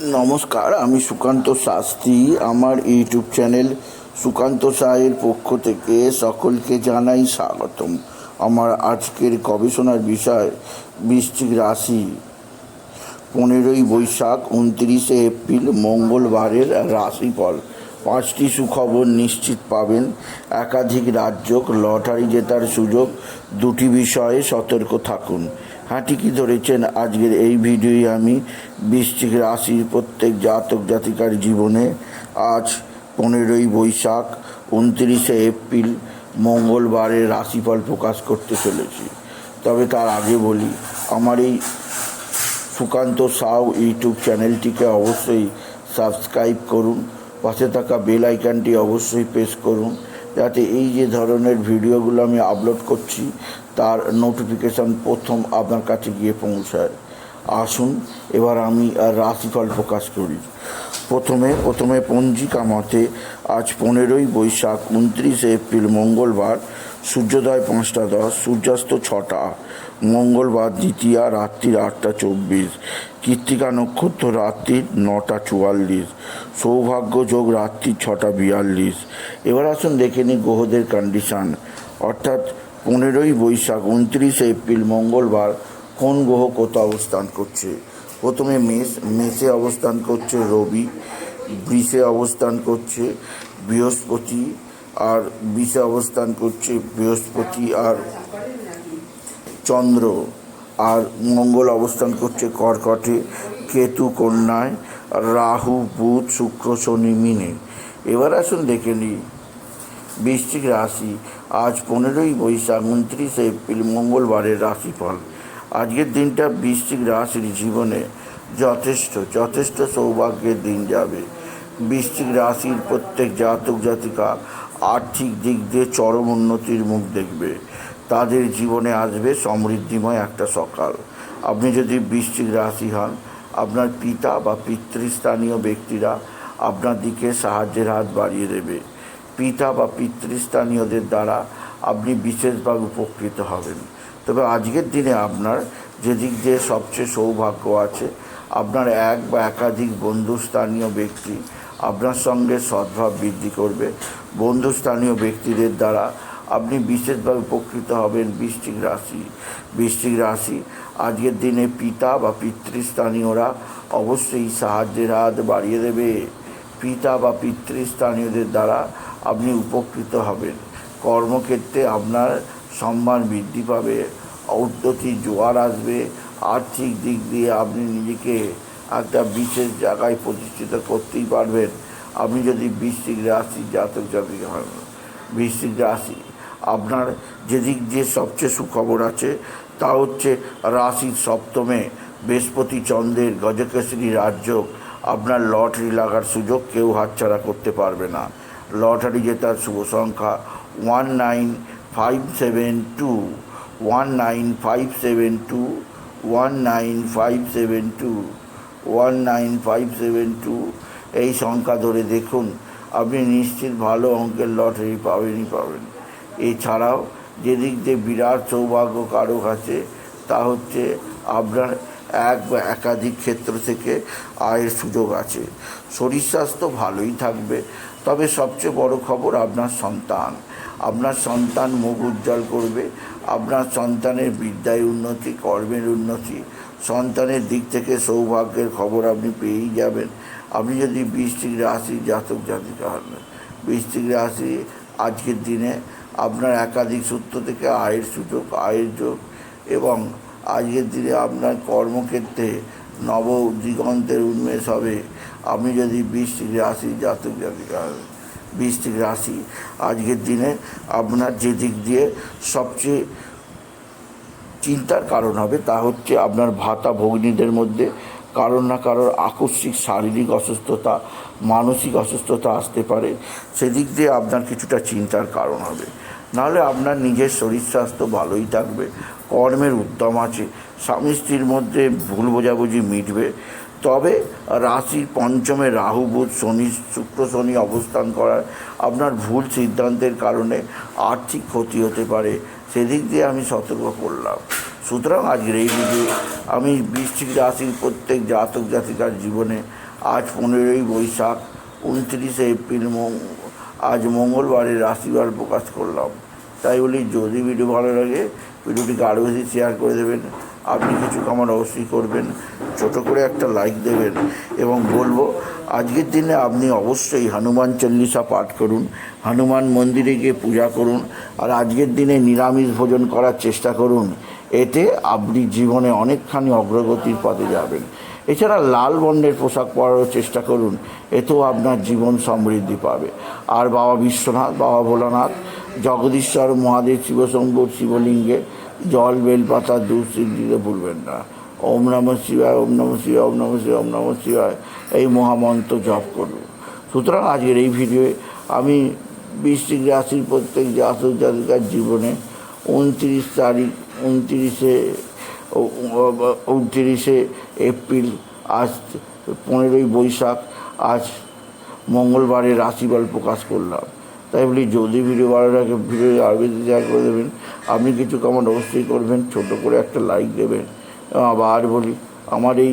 নমস্কার, আমি সুকান্ত শাস্ত্রী। আমার ইউটিউব চ্যানেল সুকান্ত সাহের পক্ষ থেকে সকলকে জানাই স্বাগতম। আমার আজকের গবেষণার বিষয় বৃশ্চিক রাশি। পনেরোই বৈশাখ, উনত্রিশে এপ্রিল, মঙ্গলবারের রাশিফল। পাঁচটি সুখবর নিশ্চিত পাবেন। একাধিক রাজ্য লটারি জেতার সুযোগ। দুটি বিষয়ে সতর্ক থাকুন। হ্যাঁ ঠিকই ধরেছেন। আজকের এই ভিডিওই আমি বৃশ্চিক রাশির প্রত্যেক জাতক জাতিকার জীবনে। আজ পনেরোই বৈশাখ, উনত্রিশে এপ্রিল, মঙ্গলবারের রাশিফল প্রকাশ করতে চলেছি। তবে তার আগে বলি, আমার এই সুকান্ত সাউ ইউটিউব চ্যানেলটিকে অবশ্যই সাবস্ক্রাইব করুন, পাশে থাকা বেল আইকনটি অবশ্যই প্রেস করুন, যাতে এই যে ধরনের ভিডিওগুলো আমি আপলোড করছি তার নোটিফিকেশান প্রথম আপনার কাছে গিয়ে পৌঁছায়। আসুন, এবার আমি রাশিফল প্রকাশ করি। প্রথমে প্রথমে পঞ্জিকা মতে আজ পনেরোই বৈশাখ, উনত্রিশে এপ্রিল, মঙ্গলবার, সূর্যোদয় পাঁচটা দশ, সূর্যাস্ত ছটা, মঙ্গলবার দ্বিতীয়া, রাত্রির আটটা চব্বিশ, কৃত্তিকা নক্ষত্র রাত্রির নটা চুয়াল্লিশ সৌভাগ্য যোগ রাত্রি ছটা বিয়াল্লিশ। এবার আসুন দেখে নিই গ্রহদের কন্ডিশান অর্থাৎ পনেরোই বৈশাখ উনত্রিশে এপ্রিল মঙ্গলবার কোন গ্রহ কোথা অবস্থান করছে? প্রথমে মেষ, মেষে অবস্থান করছে রবি, বৃষে অবস্থান করছে বৃহস্পতি, আর বিষে অবস্থান করছে বৃহস্পতি আর চন্দ্র, আর মঙ্গল অবস্থান করছে কর্কটে, কেতু, কন্যায়, রাহু, বুধ, শুক্র, শনি, মিনে। এবার আসুন দেখে নিই। বৃশ্চিক রাশি। আজ পনেরোই বৈশাখ, উনত্রিশে এপ্রিল, মঙ্গলবারের রাশিফল। আজকের দিনটা বৃশ্চিক রাশির জীবনে যথেষ্ট যথেষ্ট সৌভাগ্যের দিন যাবে। বৃশ্চিক রাশির প্রত্যেক জাতক, জাতিকা আর্থিক দিক দিয়ে চরম উন্নতির মুখ দেখবে। তাদের জীবনে আসবে সমৃদ্ধিময় একটা সকাল। আপনি যদি বৃশ্চিক রাশি হন, আপনার পিতা বা পিতৃস্থানীয় ব্যক্তিরা আপনার দিকে সাহায্যের হাত বাড়িয়ে দেবে। পিতা বা পিতৃস্থানীয়দের দ্বারা আপনি বিশেষভাবে উপকৃত হবেন। তবে আজকের দিনে আপনার যেদিক দিয়ে সবচেয়ে সৌভাগ্য আছে, আপনার এক বা একাধিক বন্ধুস্থানীয় ব্যক্তি আপনার সঙ্গে সদ্ভাব বৃদ্ধি করবে। বন্ধুস্থানীয় ব্যক্তিদের দ্বারা আপনি বিশেষভাবে উপকৃত হবেন বৃশ্চিক রাশি। বৃষ্টিক রাশি, আজকের দিনে পিতা বা পিতৃস্থানীয়রা অবশ্যই সাহায্যের হাত বাড়িয়ে দেবে। পিতা বা পিতৃস্থানীয়দের দ্বারা আপনি উপকৃত হবেন। কর্মক্ষেত্রে আপনার সম্মান বৃদ্ধি পাবে উন্নতি জোয়ার আসবে, আর্থিক দিক দিয়ে আপনি নিজেকে একটা বিশেষ জায়গায় প্রতিষ্ঠিত করতেই পারবেন। আপনি যদি বৃশ্চিক রাশি জাতক জাতিক হন, বৃশ্চিক রাশি, আপনার যেদিক দিয়ে সবচেয়ে সুখবর আছে তা হচ্ছে রাশির সপ্তমে বৃহস্পতি চন্দ্রের গজকেশরী রাজ্য আপনার লটারি লাগার সুযোগ কেউ হাতছাড়া করতে পারবে না। লটারি জেতার শুভ সংখ্যা one nine five seven two, one nine five seven two, one nine five seven two, one nine five seven two. এই সংখ্যা ধরে দেখুন, আপনি নিশ্চিত ভালো অঙ্কের লটারি পাবেনই পাবেন। এছাড়াও যেদিক দিয়ে বিরাট সৌভাগ্য কারক আছে, তা হচ্ছে আপনার এক বা একাধিক ক্ষেত্র থেকে আয়ের সুযোগ আছে। শরীর স্বাস্থ্য ভালোই থাকবে। তবে সবচেয়ে বড় খবর আপনার সন্তান। আপনার সন্তান মুখ উজ্জ্বল করবে। আপনার সন্তানের বিদ্যায় উন্নতি, কর্মের উন্নতি। সন্তানের দিক থেকে সৌভাগ্যের খবর আপনি পেয়েই যাবেন। আপনি যদি বৃষ্টিক রাশি জাতক জাতিকা হন বৃষ্টিক রাশি আজকের দিনে আপনার একাধিক সূত্র থেকে আয়ের সুযোগ, আয়ের যোগ এবং আজকের দিনে আপনার কর্মক্ষেত্রে নব দিগন্তের উন্মেষ হবে। আপনি যদি বৃষ্টিক রাশি জাতক জাতিকা, বৃষ্টিক রাশি, আজকের দিনে আপনার যে দিক দিয়ে সবচেয়ে চিন্তার কারণ হবে তা হচ্ছে আপনার ভাতা ভগ্নীদের মধ্যে কারোর না কারোর আকস্মিক শারীরিক অসুস্থতা, মানসিক অসুস্থতা আসতে পারে। সেদিক দিয়ে আপনার কিছুটা চিন্তার কারণ হবে। নাহলে আপনার নিজের শরীর স্বাস্থ্য ভালোই থাকবে। কর্মের উদ্যম আছে। স্বামী স্ত্রীর মধ্যে ভুল বোঝাবুঝি মিটবে। তবে রাশির পঞ্চমে রাহু, বুধ, শনি, শুক্র, শনি অবস্থান করার আপনার ভুল সিদ্ধান্তের কারণে আর্থিক ক্ষতি হতে পারে। সেদিক দিয়ে আমি সতর্ক করলাম। সুতরাং আজকের এই ভিডিও আমি বৃশ্চিক রাশির প্রত্যেক জাতক জাতিকার জীবনে আজ পনেরোই বৈশাখ, উনত্রিশে এপ্রিল আজ মঙ্গলবারের রাশিবার প্রকাশ করলাম। তাই বলি, যদি ভিডিও ভালো লাগে ভিডিওটিকে আরও বেশি শেয়ার করে দেবেন। আপনি কিছু কামার অবশ্যই করবেন। ছোট করে একটা লাইক দেবেন। এবং বলব, আজকের দিনে আপনি অবশ্যই হনুমান চল্লিশা পাঠ করুন, হনুমান মন্দিরে গিয়ে পূজা করুন, আর আজকের দিনে নিরামিষ ভোজন করার চেষ্টা করুন। এতে আপনি জীবনে অনেকখানি অগ্রগতির পথে যাবেন। এছাড়া লাল বর্ণের পোশাক পরারও চেষ্টা করুন এতেও আপনার জীবন সমৃদ্ধি পাবে। আর বাবা বিশ্বনাথ, বাবা ভোলানাথ, জগদীশ্বর, মহাদেব, শিবশম্ভুর শিবলিঙ্গে জল, বেলপাতা সিদ্ধ দিতে ভুলবেন না। ওম নমঃ শিবায়, ওম নমঃ শিবায়, ওম নমঃ শিবায়, ওম নমঃ শিবায়, এই মহামন্ত্র জপ করুন। সুতরাং আজকের এই ভিডিওয়ে আমি বৃষ্টিক রাশির প্রত্যেক জাতক জাতিকার জীবনে উনত্রিশ তারিখ, উনত্রিশে উনত্রিশে এপ্রিল, আজ পনেরোই বৈশাখ, আজ মঙ্গলবারে রাশিফল প্রকাশ করলাম। তাই বলি, যদি ভিডিও ভালো লাগে ভিডিও আরও বেশি শেয়ার করে দেবেন, আপনি কিছু কমেন্ট অবশ্যই করবেন, ছোট করে একটা লাইক দেবেন। আবার বলি, আমার এই